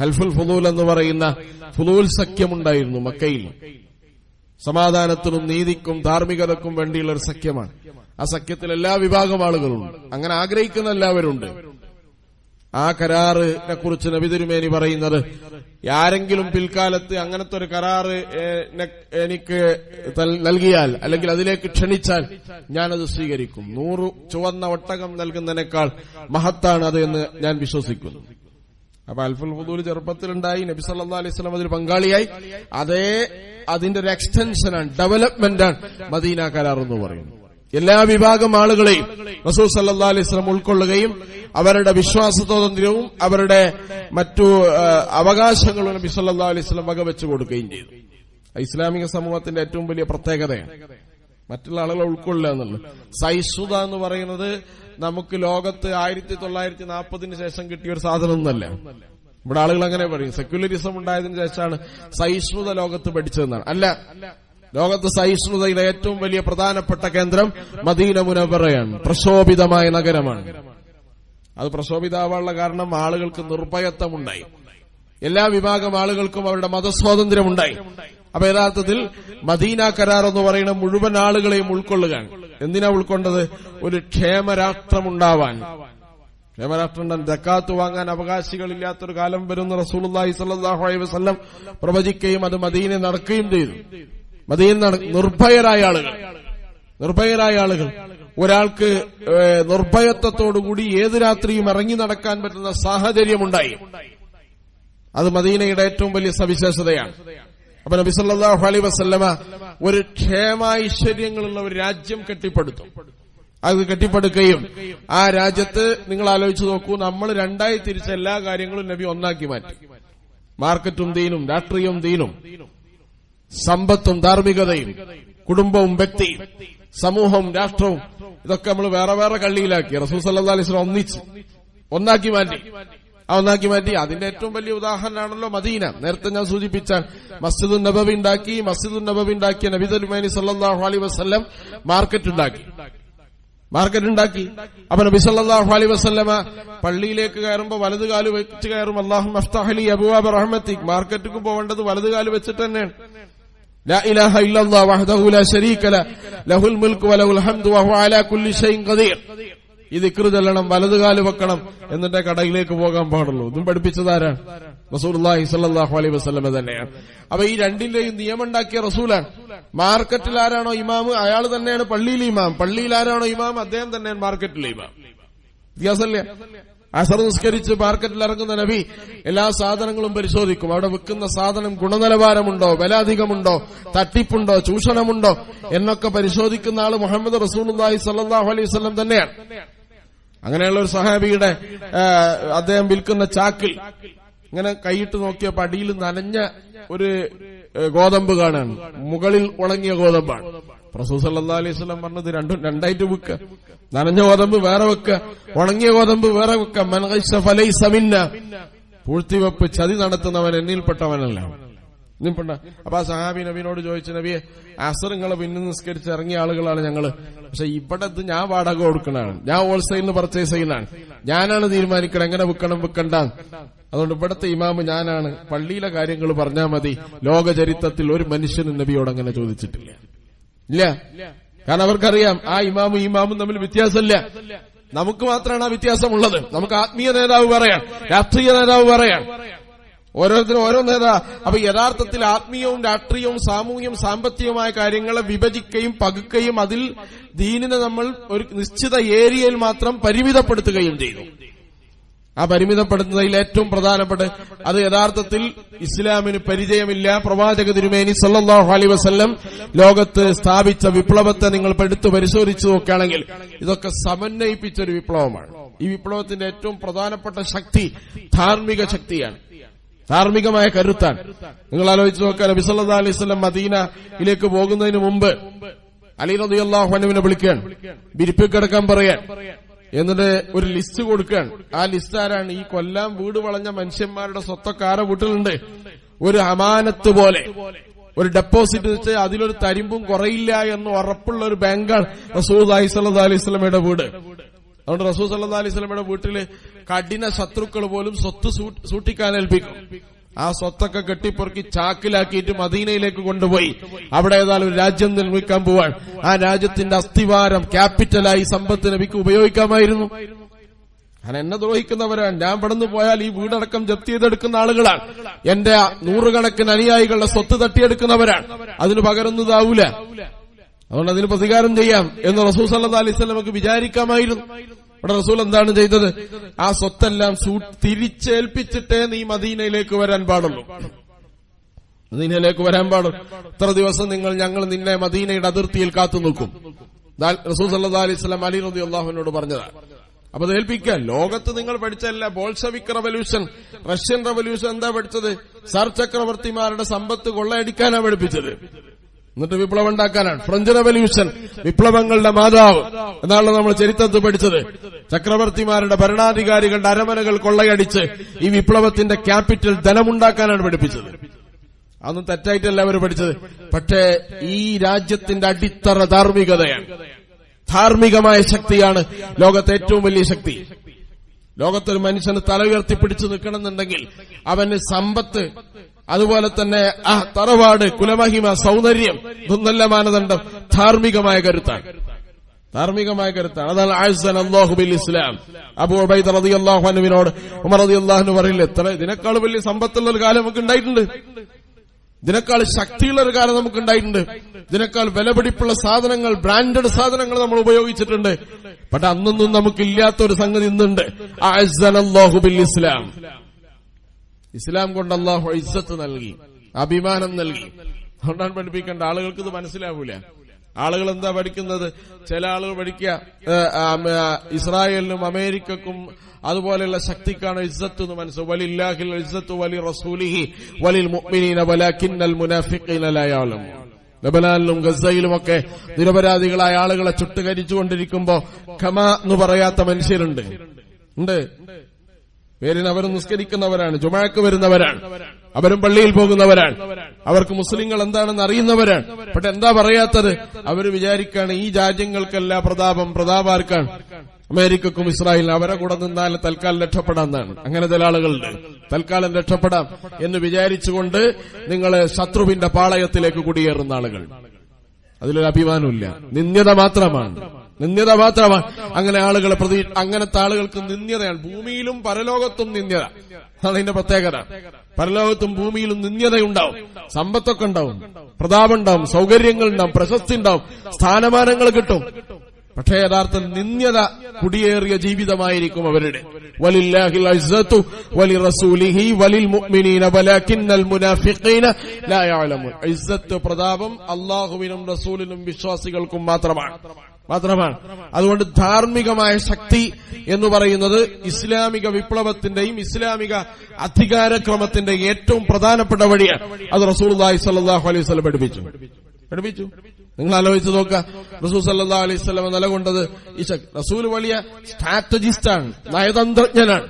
ഹൽഫുൽ ഫുദൂൽ എന്ന് പറയുന്ന ഫുദൂൽ സഖ്യമുണ്ടായിരുന്നു മക്കയിൽ. സമാധാനത്തിനും നീതിക്കും ധാർമ്മികതക്കും വേണ്ടിയുള്ള ഒരു സഖ്യമാണ്. ആ സഖ്യത്തിൽ എല്ലാ വിഭാഗം ആളുകളും അങ്ങനെ ആഗ്രഹിക്കുന്ന എല്ലാവരുണ്ട്. ആ കരാറിനെ കുറിച്ച് നബി തിരുമേനി പറയുന്നത്. ആരെങ്കിലും പിൽക്കാലത്ത് അങ്ങനത്തെ ഒരു കരാറ് എനിക്ക് നൽകിയാൽ അല്ലെങ്കിൽ അതിലേക്ക് ക്ഷണിച്ചാൽ ഞാനത് സ്വീകരിക്കും. നൂറ് ചുവന്ന ഒട്ടകം നൽകുന്നതിനേക്കാൾ മഹത്താണ് അത് എന്ന് ഞാൻ വിശ്വസിക്കുന്നു. അപ്പൊ അൽഫുൽ ഫുദൂൽ ചെറുപ്പത്തിലുണ്ടായി നബി സല്ലാ അലൈഹി സ്വലം അതിൽ പങ്കാളിയായി. അതേ അതിന്റെ ഒരു എക്സ്റ്റൻഷനാണ് ഡെവലപ്മെന്റാണ് മദീന കരാർ എന്ന് പറയുന്നത്. എല്ലാ വിഭാഗം ആളുകളെയും റസൂൽ സല്ലാ അലൈഹി സ്വലം ഉൾക്കൊള്ളുകയും അവരുടെ വിശ്വാസ സ്വാതന്ത്ര്യവും അവരുടെ മറ്റു അവകാശങ്ങളും നബി സല്ലാ അലൈഹി സ്വലം വകവെച്ചു കൊടുക്കുകയും ചെയ്തു. ഇസ്ലാമിക സമൂഹത്തിന്റെ ഏറ്റവും വലിയ പ്രത്യേകതയാണ്. മറ്റുള്ള ആളുകളെ ഉൾക്കൊള്ളുക എന്നുള്ളത്. സഹിഷ്ണുത എന്ന് പറയുന്നത് നമുക്ക് ലോകത്ത് ആയിരത്തി തൊള്ളായിരത്തി നാൽപ്പതിന് ശേഷം കിട്ടിയ ഒരു സാധനം ഒന്നല്ല ഇവിടെ ആളുകൾ അങ്ങനെ പറയും. സെക്യുലറിസം ഉണ്ടായതിനു ശേഷമാണ് സഹിഷ്ണുത ലോകത്ത് പഠിച്ചതെന്നാണ്. അല്ല ലോകത്ത് സഹിഷ്ണുതയുടെ ഏറ്റവും വലിയ പ്രധാനപ്പെട്ട കേന്ദ്രം മദീന മുനവറയാണ് പ്രശോഭിതമായ നഗരമാണ്. അത് പ്രശോഭിതാവാനുള്ള കാരണം ആളുകൾക്ക് നിർഭയത്വമുണ്ടായി. എല്ലാ വിഭാഗം ആളുകൾക്കും അവരുടെ മതസ്വാതന്ത്ര്യമുണ്ടായി. അപ്പൊ യഥാർത്ഥത്തിൽ മദീന കരാർ എന്ന് പറയുന്ന മുഴുവൻ ആളുകളെയും ഉൾക്കൊള്ളുകയാണ്. എന്തിനാ ഉൾക്കൊണ്ടത്? ഒരു ക്ഷേമരാഷ്ട്രമുണ്ടാവാൻ. ക്ഷേമരാഷ്ട്രം ജക്കാത്ത് വാങ്ങാൻ അവകാശികളില്ലാത്തൊരു കാലം വരുന്ന റസൂലുള്ളാഹി സല്ലാഹു അലൈഹി വസ്ലം പ്രവചിക്കുകയും അത് മദീനെ നടക്കുകയും ചെയ്തു. മദീന നിർഭയരായ ആളുകൾ. നിർഭയരായ ആളുകൾ. ഒരാൾക്ക് നിർഭയത്വത്തോടുകൂടി ഏത് രാത്രിയും ഇറങ്ങി നടക്കാൻ പറ്റുന്ന സാഹചര്യമുണ്ടായി. അത് മദീനയുടെ ഏറ്റവും വലിയ സവിശേഷതയാണ്. അപ്പൊ നബി സല്ലല്ലാഹു അലൈഹി വസല്ലമ ഒരു ക്ഷേമൈശ്വര്യങ്ങളുള്ള ഒരു രാജ്യം കെട്ടിപ്പടുത്തു. അത് കെട്ടിപ്പടുക്കുകയും ആ രാജ്യത്ത് നിങ്ങൾ ആലോചിച്ച് നോക്കൂ നമ്മൾ രണ്ടായി തിരിച്ച എല്ലാ കാര്യങ്ങളും നബി ഒന്നാക്കി മാറ്റി. മാർക്കറ്റും ദീനും രാഷ്ട്രീയവും ദീനും. സമ്പത്തും ധാർമ്മികതയും കുടുംബവും വ്യക്തിയും സമൂഹവും രാഷ്ട്രവും ഇതൊക്കെ നമ്മൾ വേറെ വേറെ കള്ളിയിലാക്കി. റസൂൽ സല്ലാ ഒന്നിച്ച് ഒന്നാക്കി മാറ്റി. ആ ഒന്നാക്കി മാറ്റി. അതിന്റെ ഏറ്റവും വലിയ ഉദാഹരണമാണല്ലോ മദീന. നേരത്തെ ഞാൻ സൂചിപ്പിച്ച മസ്ജിദുൻ നബബി ഉണ്ടാക്കി മസ്ജിദുൻ നബബി ഉണ്ടാക്കിയ നബി തലുമാനി സല്ലാഹു അലൈഹി വസ്ല്ലം മാർക്കറ്റ് ഉണ്ടാക്കി. മാർക്കറ്റ് ഉണ്ടാക്കി. അപ്പൊ നബി സല്ലാഹു അലൈഹി വസല്ലമ പള്ളിയിലേക്ക് കയറുമ്പോൾ വലത് കാൽ വെച്ച് കയറും. അള്ളാഹു മഫ്താഹലി അബുവാബ് റഹ്മത്തിക്. മാർക്കറ്റിക്ക് പോവേണ്ടത് വലത് കാൽ വെച്ചിട്ട് തന്നെയാണ്. لا إله إلا الله وحده لا شريك له. له الملك وله الحمد وهو على كل شيء قدير. ഈ ദിക്റ് ചെല്ലണം വലതുകാൽ വെക്കണം എന്നിട്ട് കടയിലേക്ക് പോകാൻ പാടുള്ളൂ. ഇതും പഠിപ്പിച്ചതാരാണ് റസൂലി സല്ലാഹു അലൈ വസ്ലമ തന്നെയാണ്. അപ്പൊ ഈ രണ്ടിന്റെയും നിയമം ഉണ്ടാക്കിയ റസൂലാണ്. മാർക്കറ്റിൽ ആരാണോ ഇമാം അയാൾ തന്നെയാണ് പള്ളിയിലെ ഇമാം. പള്ളിയിൽ ആരാണോ ഇമാം അദ്ദേഹം തന്നെയാണ് മാർക്കറ്റിലെ ഇമാം. വ്യത്യാസമല്ലേ. അസർ നിസ്കരിച്ച് മാർക്കറ്റിൽ ഇറങ്ങുന്ന നബി എല്ലാ സാധനങ്ങളും പരിശോധിക്കും. അവിടെ വിൽക്കുന്ന സാധനം ഗുണനിലവാരമുണ്ടോ? വില അധികമുണ്ടോ? തട്ടിപ്പുണ്ടോ? ചൂഷണമുണ്ടോ? എന്നൊക്കെ പരിശോധിക്കുന്ന ആൾ മുഹമ്മദ് റസൂലുള്ളാഹി സല്ലാഹു അലൈഹി വസല്ലം തന്നെയാണ്. അങ്ങനെയുള്ള ഒരു സഹാബിയുടെ അദ്ദേഹം വിൽക്കുന്ന ചാക്കിൽ ഇങ്ങനെ കൈയിട്ട് നോക്കിയപ്പോ അടിയിൽ നനഞ്ഞ ഒരു ഗോതമ്പ് കാണാണ് മുകളിൽ ഉണങ്ങിയ ഗോതമ്പാണ്. റസൂൽ അല്ലാ അലൈഹി വസല്ലം പറഞ്ഞത് രണ്ടും രണ്ടായിട്ട് വെക്ക. നനഞ്ഞ ഗോതമ്പ് വേറെ വെക്ക. ഉണങ്ങിയ ഗോതമ്പ് വേറെ വെക്ക. മൻ ഖൈസ ഫലൈസ മിന്ന. പൂഴ്ത്തിവെപ്പ് ചതി നടത്തുന്നവൻ എന്നിൽപ്പെട്ടവനല്ല. അപ്പൊ ആ സഹാബി നബീനോട് ചോദിച്ച നബിയെ അസറുങ്ങളെ പിന്നെ നിസ്കരിച്ച് ഇറങ്ങിയ ആളുകളാണ് ഞങ്ങൾ. പക്ഷെ ഇവിടെ ഞാൻ വാടക കൊടുക്കണാണ് ഞാൻ ഹോൾസെയിലിന് പർച്ചേസ് ചെയ്യുന്നതാണ്. ഞാനാണ് തീരുമാനിക്കണം എങ്ങനെ വിൽക്കണം വിൽക്കണ്ട അതുകൊണ്ട് ഇവിടത്തെ ഇമാമ് ഞാനാണ്. പള്ളിയിലെ കാര്യങ്ങൾ പറഞ്ഞാൽ മതി. ലോകചരിത്രത്തിൽ ഒരു മനുഷ്യനും നബിയോട് അങ്ങനെ ചോദിച്ചിട്ടില്ല. ഇല്ല. കാരണം അവർക്കറിയാം ആ ഇമാമും ഇമാമും തമ്മിൽ വ്യത്യാസമില്ല. നമുക്ക് മാത്രമാണ് ആ വ്യത്യാസമുള്ളത്. നമുക്ക് ആത്മീയ നേതാവ് പറയാം രാഷ്ട്രീയ നേതാവ് പറയാം. ഓരോരുത്തരും ഓരോ നേതാ അപ്പൊ യഥാർത്ഥത്തിൽ ആത്മീയവും രാഷ്ട്രീയവും സാമൂഹ്യവും സാമ്പത്തികവുമായ കാര്യങ്ങളെ വിഭജിക്കുകയും പകുക്കുകയും അതിൽ ദീനിനെ നമ്മൾ ഒരു നിശ്ചിത ഏരിയയിൽ മാത്രം പരിമിതപ്പെടുത്തുകയും ചെയ്തു. ആ പരിമിതപ്പെടുത്തുന്നതിൽ ഏറ്റവും പ്രധാനപ്പെട്ട അത് യഥാർത്ഥത്തിൽ ഇസ്ലാമിന് പരിചയമില്ല. പ്രവാചക തിരുമേനി സല്ലാഹു അലൈഹി വസ്ല്ലം ലോകത്ത് സ്ഥാപിച്ച വിപ്ലവത്തെ നിങ്ങൾ എടുത്തു പരിശോധിച്ചു നോക്കുകയാണെങ്കിൽ ഇതൊക്കെ സമന്വയിപ്പിച്ച ഒരു വിപ്ലവമാണ്. ഈ വിപ്ലവത്തിന്റെ ഏറ്റവും പ്രധാനപ്പെട്ട ശക്തി ധാർമ്മിക ശക്തിയാണ്. ധാർമ്മികമായ കരുത്താണ്. നിങ്ങൾ ആലോചിച്ച് നോക്കുക നബി സല്ലാ അലൈഹി വസല്ലം മദീനയിലേക്ക് പോകുന്നതിന് മുമ്പ് അലി റളിയല്ലാഹു അൻഹുവിനെ വിളിക്കാൻ വിരിപ്പിൽ കിടക്കാൻ പറയാൻ. എന്നിട്ട് ഒരു ലിസ്റ്റ് കൊടുക്കുകയാണ്. ആ ലിസ്റ്റ് ആരാണ്? ഈ കൊല്ലം വീട് വളഞ്ഞ മനുഷ്യന്മാരുടെ സ്വത്തൊക്കെ ആരെ വീട്ടിലുണ്ട്? ഒരു അമാനത്ത് പോലെ. ഒരു ഡെപ്പോസിറ്റ് വെച്ച് അതിലൊരു തരിമ്പും കുറയില്ല എന്ന് ഉറപ്പുള്ള ഒരു ബാങ്കാണ് റസൂൽ സല്ലാ അലൈഹി സ്വലമയുടെ വീട്. അതുകൊണ്ട് റസൂൽ സല്ലാ അലൈഹി സ്വലമയുടെ വീട്ടിൽ കഠിന ശത്രുക്കൾ പോലും സ്വത്ത് സൂട്ടിക്കാനേൽപ്പിക്കും. ആ സ്വത്തൊക്കെ കെട്ടിപ്പൊറുക്കി ചാക്കിലാക്കിയിട്ട് മദീനയിലേക്ക് കൊണ്ടുപോയി. അവിടെ ഏതായാലും ഒരു രാജ്യം നിർമ്മിക്കാൻ പോവാൻ. ആ രാജ്യത്തിന്റെ അസ്ഥിവാരം ക്യാപിറ്റലായി സമ്പത്ത് നബിക്ക് ഉപയോഗിക്കാമായിരുന്നു. ഞാൻ എന്നെ ദ്രോഹിക്കുന്നവരാണ്. ഞാൻ ഇവിടുന്ന് പോയാൽ ഈ വീടടക്കം ജപ്തി ചെയ്തെടുക്കുന്ന ആളുകളാണ്. എന്റെ നൂറുകണക്കിന് അനുയായികളുടെ സ്വത്ത് തട്ടിയെടുക്കുന്നവരാണ്. അതിന് പകരുന്നതാവൂല അതുകൊണ്ട് അതിന് പ്രതികാരം ചെയ്യാം എന്ന് റസൂസ് സല്ലാ അലൈഹി സ്വലമക്ക് വിചാരിക്കാമായിരുന്നു. ഇവിടെ റസൂൽ എന്താണ് ചെയ്തത്? ആ സ്വത്തെല്ലാം തിരിച്ചേൽപ്പിച്ചിട്ടേ നീ മദീനയിലേക്ക് വരാൻ പാടുള്ളൂ. മദീനയിലേക്ക് വരാൻ പാടും. ഇത്ര ദിവസം നിങ്ങൾ ഞങ്ങൾ നിന്നെ മദീനയുടെ അതിർത്തിയിൽ കാത്തു നിൽക്കും. റസൂൽ സല്ലാ അലൈഹി സ്വലം അലി റബി അള്ളാഹുവിനോട് പറഞ്ഞതാണ് അപ്പൊ അത് ഏൽപ്പിക്കാൻ ലോകത്ത് നിങ്ങൾ പഠിച്ചല്ല ബോൾഷവിക് റവല്യൂഷൻ റഷ്യൻ റവല്യൂഷൻ എന്താ പഠിച്ചത്? സർ ചക്രവർത്തിമാരുടെ സമ്പത്ത് കൊള്ളയടിക്കാനാണ് പഠിപ്പിച്ചത്. എന്നിട്ട് വിപ്ലവം ഉണ്ടാക്കാനാണ് ഫ്രഞ്ച് റവല്യൂഷൻ വിപ്ലവങ്ങളുടെ മാതാവ് എന്നാണ് നമ്മൾ ചരിത്രത്തിൽ പഠിച്ചത്. ചക്രവർത്തിമാരുടെ ഭരണാധികാരികളുടെ അരമനകൾ കൊള്ളയടിച്ച് ഈ വിപ്ലവത്തിന്റെ ക്യാപിറ്റൽ ധനമുണ്ടാക്കാനാണ് പഠിപ്പിച്ചത്. അതൊന്നും തെറ്റായിട്ടല്ല അവർ പഠിച്ചത്. പക്ഷേ ഈ രാജ്യത്തിന്റെ അടിത്തറ ധാർമ്മികതയാണ്. ധാർമ്മികമായ ശക്തിയാണ് ലോകത്തെ ഏറ്റവും വലിയ ശക്തി. ലോകത്തൊരു മനുഷ്യന് തല ഉയർത്തി പിടിച്ചു നിൽക്കണമെന്നുണ്ടെങ്കിൽ അവന് സമ്പത്ത് അതുപോലെ തന്നെ ആ തറവാട് കുലമഹിമ സൗന്ദര്യം ഇതൊന്നല്ല മാനദണ്ഡം ധാർമ്മികമായ കരുത്താണ്. ധാർമ്മികമായ കരുത്താണ്. അതാണ് ആഴ്സൻ അള്ളാഹു ബിൽ ഇസ്ലാം. അബു ഉബൈദ റതി അള്ളാഹുനുവിനോട് ഉമർ റതി അള്ളാഹുനു പറയില്ല എത്ര ഇതിനേക്കാൾ വലിയ സമ്പത്തുള്ള ഒരു കാലം നമുക്ക് ഉണ്ടായിട്ടുണ്ട്. ഇതിനേക്കാൾ ശക്തിയുള്ള ഒരു കാലം നമുക്ക് ഉണ്ടായിട്ടുണ്ട്. ഇതിനേക്കാൾ വിലപിടിപ്പുള്ള സാധനങ്ങൾ ബ്രാൻഡഡ് സാധനങ്ങൾ നമ്മൾ ഉപയോഗിച്ചിട്ടുണ്ട്. പക്ഷെ അന്നൊന്നും നമുക്കില്ലാത്ത ഒരു സംഗതി ഇന്നുണ്ട്. ആഴ്സൻ അല്ലാഹു ബിൽ ഇസ്ലാം. ഇസ്ലാം കൊണ്ട് അള്ളാഹു ഇസ്സത്ത് നൽകി അഭിമാനം നൽകി. അതുകൊണ്ടാണ് പഠിപ്പിക്കേണ്ട ആളുകൾക്ക് ഇത് മനസ്സിലാവൂല. ആളുകൾ എന്താ പഠിക്കുന്നത്? ചില ആളുകൾ പഠിക്കുക ഇസ്രായേലിനും അമേരിക്കക്കും അതുപോലെയുള്ള ശക്തിക്കാണ് ഇസ്സത്ത് എന്ന് മനസ്സിലാവും വലില്ലാഹിൽ ഇസ്സത്ത് വലി റസൂലിഹി വലിൽ മുഅ്മിനീന വലാകിന്നൽ മുനാഫിഖീന ലാ യഅലമൂൻ. ലബനാനിലും ഗസയിലുമൊക്കെ നിരപരാധികളായ ആളുകളെ ചുട്ടുകരിച്ചുകൊണ്ടിരിക്കുമ്പോ ഖമ എന്ന് പറയാത്ത മനുഷ്യരുണ്ട്. ഉണ്ട്. പേരിന് അവർ നിസ്കരിക്കുന്നവരാണ് ജുമാക്ക് വരുന്നവരാണ് അവരും പള്ളിയിൽ പോകുന്നവരാണ്. അവർക്ക് മുസ്ലിങ്ങൾ എന്താണെന്ന് അറിയുന്നവരാണ്. പക്ഷെ എന്താ പറയാത്തത്? അവർ വിചാരിക്കാണ് ഈ രാജ്യങ്ങൾക്കല്ല പ്രതാപം പ്രതാപാർക്കാണ്. അമേരിക്കക്കും ഇസ്രായേലിനും അവരെ കൂടെ നിന്നാൽ തൽക്കാലം രക്ഷപ്പെടാമെന്നാണ്. അങ്ങനെ ചില ആളുകളുണ്ട്. തൽക്കാലം രക്ഷപ്പെടാം എന്ന് വിചാരിച്ചുകൊണ്ട് നിങ്ങൾ ശത്രുവിന്റെ പാളയത്തിലേക്ക് കുടിയേറുന്ന ആളുകൾ. അതിലൊരു അഭിമാനമില്ല നിന്ദ്യത മാത്രമാണ്. നിന്ദ്യത മാത്രമാണ്. അങ്ങനെ ആളുകളെ പ്രതി അങ്ങനത്തെ ആളുകൾക്ക് നിന്ദ്യതയാണ്. ഭൂമിയിലും പരലോകത്തും നിന്ദ്യത. അതാണ് അതിന്റെ പ്രത്യേകത. പരലോകത്തും ഭൂമിയിലും നിന്ദ്യതയുണ്ടാവും. സമ്പത്തൊക്കെ ഉണ്ടാവും. പ്രതാപം ഉണ്ടാവും. സൗകര്യങ്ങൾ ഉണ്ടാവും. പ്രശസ്തി ഉണ്ടാവും. സ്ഥാനമാനങ്ങൾ കിട്ടും. പക്ഷേ യഥാർത്ഥ നിന്ദ്യത കുടിയേറിയ ജീവിതമായിരിക്കും അവരുടെ. പ്രതാപം അല്ലാഹുവിനും റസൂലിനും വിശ്വാസികൾക്കും മാത്രമാണ്. മാത്രമാണ്. അതുകൊണ്ട് ധാർമ്മികമായ ശക്തി എന്ന് പറയുന്നത് ഇസ്ലാമിക വിപ്ലവത്തിന്റെയും ഇസ്ലാമിക അധികാരക്രമത്തിന്റെ ഏറ്റവും പ്രധാനപ്പെട്ട വഴിയാണ്. അത് റസൂൽ സല്ലാഹു അലൈഹി സ്വലം പഠിപ്പിച്ചു. പഠിപ്പിച്ചു? നിങ്ങൾ ആലോചിച്ച് നോക്കുക. റസൂൽ സല്ലാ അലൈഹി സ്വലം നിലകൊണ്ടത് ഈ റസൂൽ വലിയ സ്ട്രാറ്റജിസ്റ്റാണ് നയതന്ത്രജ്ഞനാണ്.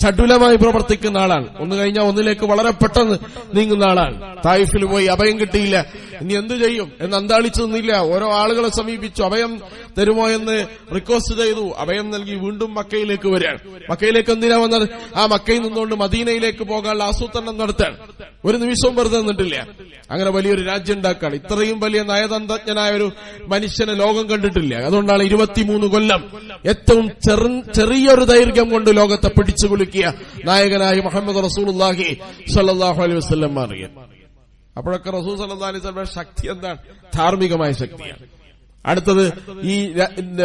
ചടുലമായി പ്രവർത്തിക്കുന്ന ആളാണ്. ഒന്ന് കഴിഞ്ഞാൽ ഒന്നിലേക്ക് വളരെ പെട്ടെന്ന് നീങ്ങുന്ന ആളാണ്. തായിഫിൽ പോയി അഭയം കിട്ടിയില്ല. ഇനി എന്തു ചെയ്യും? എന്ന് അന്താളിച്ചു നിന്നില്ല. ഓരോ ആളുകളെ സമീപിച്ചു. അഭയം തരുമോ എന്ന് റിക്വസ്റ്റ് ചെയ്തു. അഭയം നൽകി വീണ്ടും മക്കയിലേക്ക് വരികയാണ്. മക്കയിലേക്ക് എന്തിനാ വന്നത്? ആ മക്കയിൽ നിന്നുകൊണ്ട് മദീനയിലേക്ക് പോകാനുള്ള ആസൂത്രണം നടത്താൻ ഒരു നിമിഷവും വെറുതെ നിന്നിട്ടില്ല. അങ്ങനെ വലിയൊരു രാജ്യം ഉണ്ടാക്കാണ് ഇത്രയും വലിയ നയതന്ത്രജ്ഞനായ ഒരു മനുഷ്യനെ ലോകം കണ്ടിട്ടില്ല. അതുകൊണ്ടാണ് ഇരുപത്തിമൂന്ന് കൊല്ലം ഏറ്റവും ചെറു- ചെറിയൊരു ദൈർഘ്യം കൊണ്ട് ലോകത്തെ പിടിച്ചു കുലുക്കിയ നായകനായി മുഹമ്മദ് റസൂലുള്ളാഹി സല്ലാഹു അലൈഹി വസ്ലം മാറിയ അപ്പോഴൊക്കെ റസൂൽ സല്ലല്ലാഹു അലൈഹി വസല്ലമയുടെ ശക്തി എന്താണ്? ധാർമ്മികമായ ശക്തിയാണ്. അടുത്തത് ഈ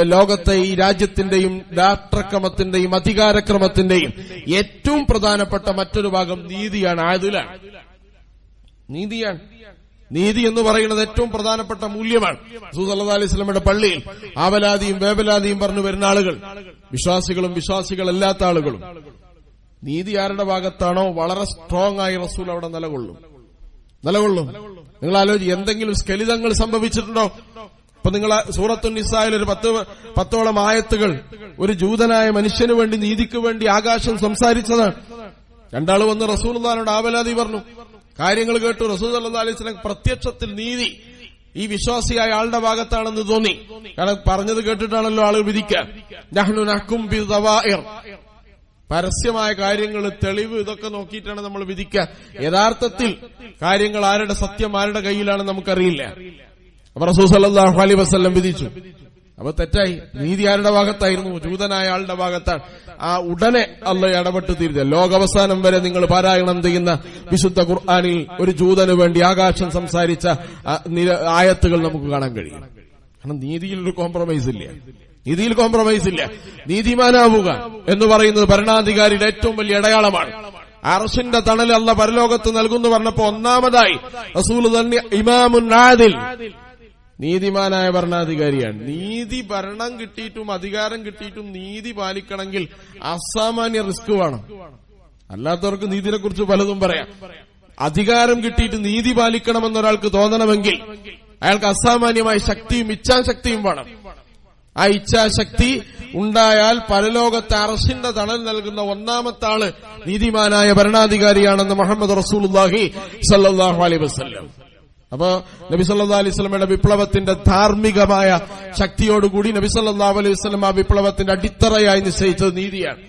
ലോകത്തെ ഈ രാജ്യത്തിന്റെയും രാഷ്ട്രക്രമത്തിന്റെയും അധികാരക്രമത്തിന്റെയും ഏറ്റവും പ്രധാനപ്പെട്ട മറ്റൊരു ഭാഗം നീതിയാണ് ആയതിലാണ് നീതിയാണ്. നീതി എന്ന് പറയുന്നത് ഏറ്റവും പ്രധാനപ്പെട്ട മൂല്യമാണ്. സൂസല്ലാ അലൈഹി സ്വലമയുടെ പള്ളിയിൽ ആവലാതിയും വേവലാതിയും പറഞ്ഞു വരുന്ന ആളുകൾ വിശ്വാസികളും വിശ്വാസികളല്ലാത്ത ആളുകളും. നീതി ആരുടെ ഭാഗത്താണോ വളരെ സ്ട്രോങ് ആയി റസൂൽ അവിടെ നിലകൊള്ളും. നിലകൊള്ളും. നിങ്ങൾ ആലോചിച്ച് എന്തെങ്കിലും സ്കലിതങ്ങൾ സംഭവിച്ചിട്ടുണ്ടോ? ഇപ്പൊ നിങ്ങൾ സൂറത്തു നിസായിൽ ഒരു പത്ത് പത്തോളം ആയത്തുകൾ ഒരു ജൂതനായ മനുഷ്യന് വേണ്ടി നീതിക്ക് വേണ്ടി ആകാശം സംസാരിച്ചതാണ്. രണ്ടാൾ വന്ന് റസൂൽദാനോട് ആവലാതി പറഞ്ഞു. കാര്യങ്ങൾ കേട്ടു റസൂദ് അല്ലാ പ്രത്യക്ഷത്തിൽ നീതി. ഈ വിശ്വാസിയായ ആളുടെ ഭാഗത്താണെന്ന് തോന്നി. കാരണം പറഞ്ഞത് കേട്ടിട്ടാണല്ലോ ആളുകൾ വിധിക്കാൻ. പരസ്യമായ കാര്യങ്ങൾ തെളിവ് ഇതൊക്കെ നോക്കിയിട്ടാണ് നമ്മൾ വിധിക്കുക യഥാർത്ഥത്തിൽ കാര്യങ്ങൾ ആരുടെ സത്യം ആരുടെ കയ്യിലാണ് നമുക്കറിയില്ല. അപ്പൊ റസൂസ് അലി വസല്ലം വിധിച്ചു. അപ്പൊ തെറ്റായി. നീതി ആരുടെ ഭാഗത്തായിരുന്നു ജൂതനായ ആളുടെ ഭാഗത്താണ്. ആ ഉടനെ അല്ല ഇടപെട്ട് തീരുക. ലോകാവസാനം വരെ നിങ്ങൾ പാരായണം ചെയ്യുന്ന വിശുദ്ധ ഖുർആാനിൽ ഒരു ജൂതന് വേണ്ടി ആകാശം സംസാരിച്ച ആയത്തുകൾ നമുക്ക് കാണാൻ കഴിയും. കാരണം നീതിയിൽ ഒരു കോംപ്രമൈസ് ഇല്ല. നീതിയിൽ കോംപ്രമൈസ് ഇല്ല. നീതിമാനാവുക എന്ന് പറയുന്നത് ഭരണാധികാരിയുടെ ഏറ്റവും വലിയ അടയാളമാണ്. അറസിന്റെ തണൽ അല്ല പരലോകത്ത് നൽകുന്നു പറഞ്ഞപ്പോ ഒന്നാമതായി റസൂൽ തന്നെ ഇമാമുൻ നീതിമാനായ ഭരണാധികാരിയാണ്. നീതി ഭരണം കിട്ടിയിട്ടും അധികാരം കിട്ടിയിട്ടും നീതി പാലിക്കണമെങ്കിൽ അസാമാന്യ റിസ്ക് വേണം. അല്ലാത്തവർക്ക് നീതിനെ കുറിച്ച് പലതും പറയാം. അധികാരം കിട്ടിയിട്ട് നീതി പാലിക്കണമെന്ന് ഒരാൾക്ക് തോന്നണമെങ്കിൽ അയാൾക്ക് അസാമാന്യമായ ശക്തിയും ഇച്ഛാശക്തിയും വേണം. ആ ഇച്ഛാശക്തി ഉണ്ടായാൽ പരലോകത്തെ അറസിന്റെ തണൽ നൽകുന്ന ഒന്നാമത്തെ ആൾ നീതിമാനായ ഭരണാധികാരിയാണെന്ന് മുഹമ്മദ് റസൂൽ സല്ലാഹു അലൈഹി വസ്ല്ലം. അപ്പോ നബി സല്ലാ അലൈഹി സ്വലമയുടെ വിപ്ലവത്തിന്റെ ധാർമ്മികമായ ശക്തിയോടുകൂടി നബി സല്ലാ അലൈഹി വസ്ലം ആ വിപ്ലവത്തിന്റെ അടിത്തറയായി നിശ്ചയിച്ചത് നീതിയാണ്.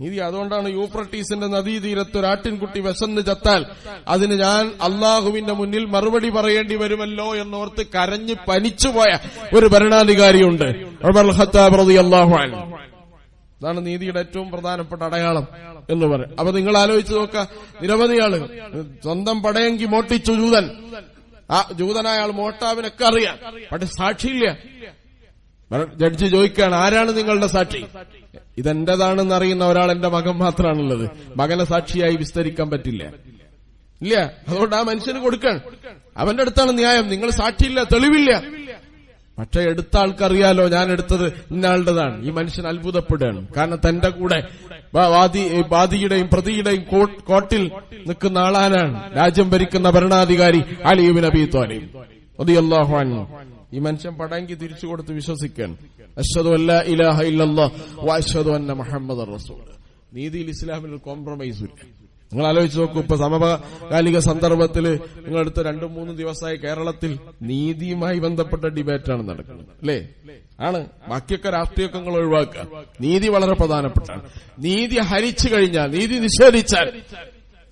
നീതി അതുകൊണ്ടാണ് യൂഫ്രട്ടീസിന്റെ നദീതീരത്ത് ഒരു ആട്ടിൻകുട്ടി വിശന്ന് ചത്താൽ അതിന് ഞാൻ അള്ളാഹുവിന്റെ മുന്നിൽ മറുപടി പറയേണ്ടി വരുമല്ലോ എന്നോർത്ത് കരഞ്ഞ് പനിച്ചുപോയ ഒരു ഭരണാധികാരിയുണ്ട്. ഉമർ അതാണ് നീതിയുടെ ഏറ്റവും പ്രധാനപ്പെട്ട അടയാളം എന്ന് പറയും. അപ്പൊ നിങ്ങൾ ആലോചിച്ച് നോക്ക നിരവധി ആളുകൾ സ്വന്തം പടയെങ്കി മോട്ടിച്ചു ജൂതൻ. ആ ജൂതനായ ആൾ മോട്ടാവിനൊക്കെ അറിയാം പക്ഷെ സാക്ഷിയില്ല. ജഡ്ജി ചോദിക്കുകയാണ് ആരാണ് നിങ്ങളുടെ സാക്ഷി? ഇതെന്റേതാണെന്ന് അറിയുന്ന ഒരാൾ എന്റെ മകൻ മാത്രമാണുള്ളത്. മകനെ സാക്ഷിയായി വിസ്തരിക്കാൻ പറ്റില്ല. ഇല്ല അതുകൊണ്ട് ആ മനുഷ്യന് കൊടുക്കാൻ അവന്റെ അടുത്താണ് ന്യായം. നിങ്ങൾ സാക്ഷിയില്ല തെളിവില്ല. പക്ഷെ എടുത്ത ആൾക്കറിയാലോ ഞാൻ എടുത്തത് ഇന്നാളുടേതാണ്. ഈ മനുഷ്യൻ അത്ഭുതപ്പെടുകയാണ്. കാരണം തന്റെ കൂടെ വാദി പ്രതിയുടെയും കോട്ടിൽ നിൽക്കുന്ന ആളാനാണ് രാജ്യം ഭരിക്കുന്ന ഭരണാധികാരി അലിയുബിൻ അബി തോലയും ഈ മനുഷ്യൻ പടങ്കി തിരിച്ചു കൊടുത്ത് വിശ്വസിക്കാൻ. അല്ലാ ഇലാഹ ഇല്ലല്ലാഹ് വ അഷ്ഹദു അന്ന മുഹമ്മദ് റസൂൽ. നീതിയിൽ ഇസ്ലാമിൽ കോംപ്രമൈസ് കോംപ്രമൈസും ഇല്ല. നിങ്ങൾ ആലോചിച്ച് നോക്കൂ ഇപ്പൊ സമകാലിക സന്ദർഭത്തിൽ നിങ്ങൾ അടുത്ത രണ്ടു മൂന്ന് ദിവസമായി കേരളത്തിൽ നീതിയുമായി ബന്ധപ്പെട്ട ഡിബേറ്റാണ് നടക്കുന്നത് അല്ലേ? ആണ്. ബാക്കിയൊക്കെ രാഷ്ട്രീയമൊക്കെ നിങ്ങൾ ഒഴിവാക്കുക. നീതി വളരെ പ്രധാനപ്പെട്ടാണ്. നീതി ഹരിച്ചു കഴിഞ്ഞാൽ നീതി നിഷേധിച്ചാൽ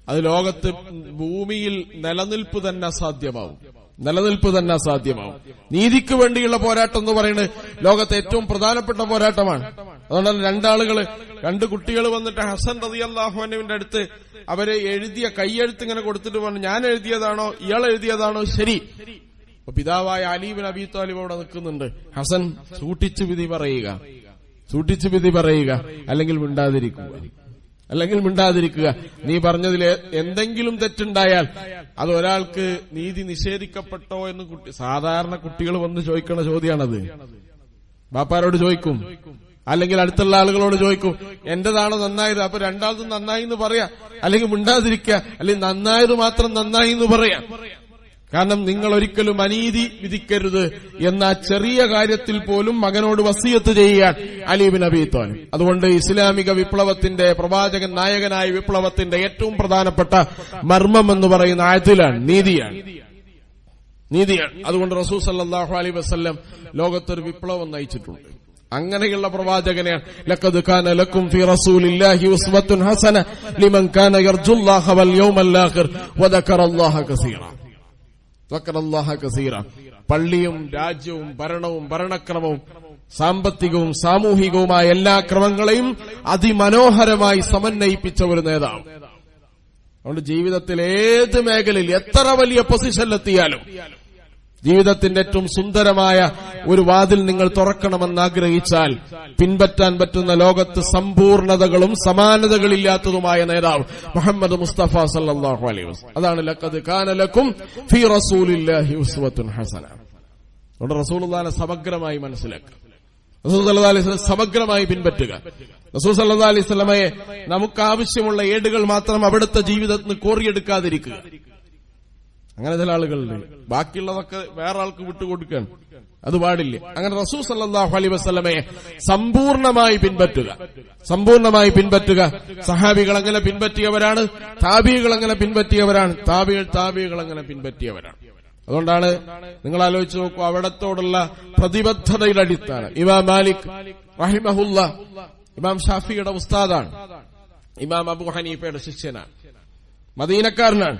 അത് ലോകത്ത് ഭൂമിയിൽ നിലനിൽപ്പ് തന്നെ അസാധ്യമാവും. നിലനിൽപ്പ് തന്നെ അസാധ്യമാവും. നീതിക്ക് വേണ്ടിയുള്ള പോരാട്ടം എന്ന് പറയുന്നത് ലോകത്തെ ഏറ്റവും പ്രധാനപ്പെട്ട പോരാട്ടമാണ്. അതുകൊണ്ടാണ് രണ്ടാളുകൾ രണ്ട് കുട്ടികൾ വന്നിട്ട് ഹസൻ റതി അള്ളാഹുവിന്റെ അടുത്ത് അവരെ എഴുതിയ കൈയെഴുത്ത് ഇങ്ങനെ കൊടുത്തിട്ട് പറഞ്ഞു ഞാൻ എഴുതിയതാണോ? ഇയാൾ എഴുതിയതാണോ? ശരി. പിതാവായ അലീബിൻ അബി താലിബ് അവിടെ നിൽക്കുന്നുണ്ട്. ഹസൻ സൂക്ഷിച്ചു വിധി പറയുക. സൂക്ഷിച്ചു വിധി പറയുക. അല്ലെങ്കിൽ മിണ്ടാതിരിക്കുക. അല്ലെങ്കിൽ മിണ്ടാതിരിക്കുക. നീ പറഞ്ഞതിൽ എന്തെങ്കിലും തെറ്റുണ്ടായാൽ അത് ഒരാൾക്ക് നീതി നിഷേധിക്കപ്പെട്ടോ എന്ന് സാധാരണ കുട്ടികൾ വന്ന് ചോദിക്കുന്ന ചോദ്യമാണത് ബാപ്പാരോട് ചോദിക്കും. അല്ലെങ്കിൽ അടുത്തുള്ള ആളുകളോട് ചോദിക്കും എന്റേതാണ് നന്നായത്? അപ്പൊ രണ്ടാമതും നന്നായി എന്ന് പറയാ. അല്ലെങ്കിൽ മിണ്ടാതിരിക്കുക അല്ലെങ്കിൽ നന്നായത് മാത്രം നന്നായി എന്ന് പറയാം. കാരണം നിങ്ങൾ ഒരിക്കലും അനീതി വിധിക്കരുത് എന്ന ചെറിയ കാര്യത്തിൽ പോലും മകനോട് വസീയത്ത് ചെയ്യാൻ അലീബിൻ അബീത്തോൻ അതുകൊണ്ട് ഇസ്ലാമിക വിപ്ലവത്തിന്റെ പ്രവാചകൻ നായകനായ വിപ്ലവത്തിന്റെ ഏറ്റവും പ്രധാനപ്പെട്ട മർമ്മം എന്ന് പറയുന്ന ആയത്തിലാണ് നീതിയാണ്. നീതിയാണ്. അതുകൊണ്ട് റസൂസ് സല്ലല്ലാഹു അലൈഹി വസ്ല്ലം ലോകത്തൊരു വിപ്ലവം നയിച്ചിട്ടുണ്ട്. അങ്ങനെയുള്ള പ്രവാചകനെയാണ് കാന ലക്കും ഫി റസൂലില്ലാഹി ഹസന ലിമൻ കാന യർജുല്ലാഹ വൽ ആഖിർ കസീറ. കസീറ. പള്ളിയും രാജ്യവും ഭരണവും ഭരണക്രമവും സാമ്പത്തികവും സാമൂഹികവുമായ എല്ലാ ക്രമങ്ങളെയും അതിമനോഹരമായി സമന്വയിപ്പിച്ച ഒരു നേതാവ്. അതുകൊണ്ട് ജീവിതത്തിൽ ഏത് മേഖലയിൽ എത്ര വലിയ പൊസിഷനിലെത്തിയാലും ജീവിതത്തിന്റെ ഏറ്റവും സുന്ദരമായ ഒരു വാതിൽ നിങ്ങൾ തുറക്കണമെന്ന് ആഗ്രഹിച്ചാൽ പിൻപറ്റാൻ പറ്റുന്ന ലോകത്ത് സമ്പൂർണതകളും സമാനതകളില്ലാത്തതുമായ നേതാവ് മുഹമ്മദ് മുസ്തഫ സല്ലാഹു വസല്ലം. അതാണ് ലക്കത് കാനലക്കും ഫി റസൂലില്ലാഹി ഹസന. അതുകൊണ്ട് റസൂലുള്ളാഹിനെ സമഗ്രമായി മനസ്സിലാക്കുക. റസൂൽ അലൈഹി സമഗ്രമായി പിൻപറ്റുക. റസൂൽ സല്ലാ അലൈഹി സ്വലമയെ നമുക്ക് ആവശ്യമുള്ള ഏടുകൾ മാത്രം അവിടുത്തെ ജീവിതത്തിൽ നിന്ന് കോറിയെടുക്കാതിരിക്കുക. അങ്ങനെ ചില ആളുകളുണ്ട്. ബാക്കിയുള്ളതൊക്കെ വേറെ ആൾക്ക് വിട്ടുകൊടുക്കാൻ അത് പാടില്ല. അങ്ങനെ റസൂ സല്ലാഹു അലൈ വസ്ലമയെ സമ്പൂർണമായി പിൻപറ്റുക. സമ്പൂർണമായി പിൻപറ്റുക. സഹാബികൾ അങ്ങനെ പിൻപറ്റിയവരാണ്. താബികൾ അങ്ങനെ പിൻപറ്റിയവരാണ്. താബികൾ താബികൾ അങ്ങനെ പിൻപറ്റിയവരാണ്. അതുകൊണ്ടാണ് നിങ്ങൾ ആലോചിച്ച് നോക്കൂ അവിടത്തോടുള്ള പ്രതിബദ്ധതയുടെ അടിസ്ഥാനം. ഇമാം മാലിക് റഹിമഹുല്ല ഇമാം ഷാഫിയുടെ ഉസ്താദാണ്. ഇമാം അബു ഹനീഫയുടെ ശിഷ്യനാണ്. മദീനക്കാരനാണ്.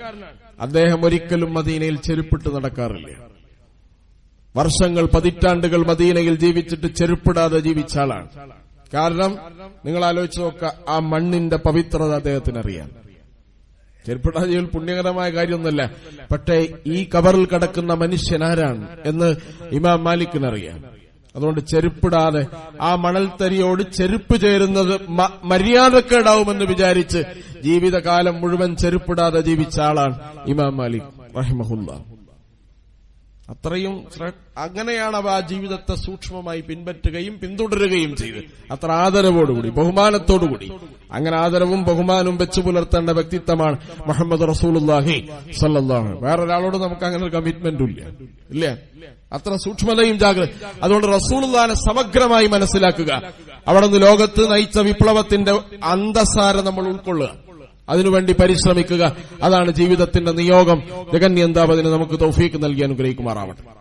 അദ്ദേഹം ഒരിക്കലും മദീനയിൽ ചെരുപ്പിട്ട് നടക്കാറില്ല. വർഷങ്ങൾ പതിറ്റാണ്ടുകൾ മദീനയിൽ ജീവിച്ചിട്ട് ചെരുപ്പിടാതെ ജീവിച്ച ആളാണ്. കാരണം നിങ്ങൾ ആലോചിച്ച് നോക്ക ആ മണ്ണിന്റെ പവിത്രത അദ്ദേഹത്തിന് അറിയാം ചെരുപ്പിടാതെ ജീവിതം പുണ്യകരമായ കാര്യമൊന്നുമല്ല. പക്ഷേ ഈ കവറിൽ കിടക്കുന്ന മനുഷ്യനാരാണ് എന്ന് ഇമാം മാലിക്കിനറിയാം. അതുകൊണ്ട് ചെരുപ്പിടാതെ ആ മണൽത്തരിയോട് ചെരുപ്പ് ചേരുന്നത് മര്യാദക്കേടാവുമെന്ന് വിചാരിച്ച് ജീവിതകാലം മുഴുവൻ ചെരുപ്പിടാതെ ജീവിച്ച ആളാണ് ഇമാം മാലിക് റഹിമഹുല്ല. അത്രയും അങ്ങനെയാണ് അവ ആ ജീവിതത്തെ സൂക്ഷ്മമായി പിൻപറ്റുകയും പിന്തുടരുകയും ചെയ്ത് അത്ര ആദരവോടുകൂടി ബഹുമാനത്തോടുകൂടി. അങ്ങനെ ആദരവും ബഹുമാനവും വെച്ചു പുലർത്തേണ്ട വ്യക്തിത്വമാണ് മുഹമ്മദ് റസൂലുല്ലാഹി സല്ലല്ലാഹു വേറൊരാളോട് നമുക്ക് അങ്ങനെ ഒരു കമ്മിറ്റ്മെന്റും ഇല്ല. ഇല്ല. അത്ര സൂക്ഷ്മതയും ജാഗ്രത അതുകൊണ്ട് റസൂലുള്ളാനെ സമഗ്രമായി മനസ്സിലാക്കുക. അവിടെ നിന്ന് ലോകത്ത് നയിച്ച വിപ്ലവത്തിന്റെ അന്തസാര നമ്മൾ ഉൾക്കൊള്ളുക. അതിനുവേണ്ടി പരിശ്രമിക്കുക. അതാണ് ജീവിതത്തിന്റെ നിയോഗം. ജഗന്യന്താപതിന് നമുക്ക് തൗഫീക്ക് നൽകി അനുഗ്രഹിക്കുമാറാവട്ടെ.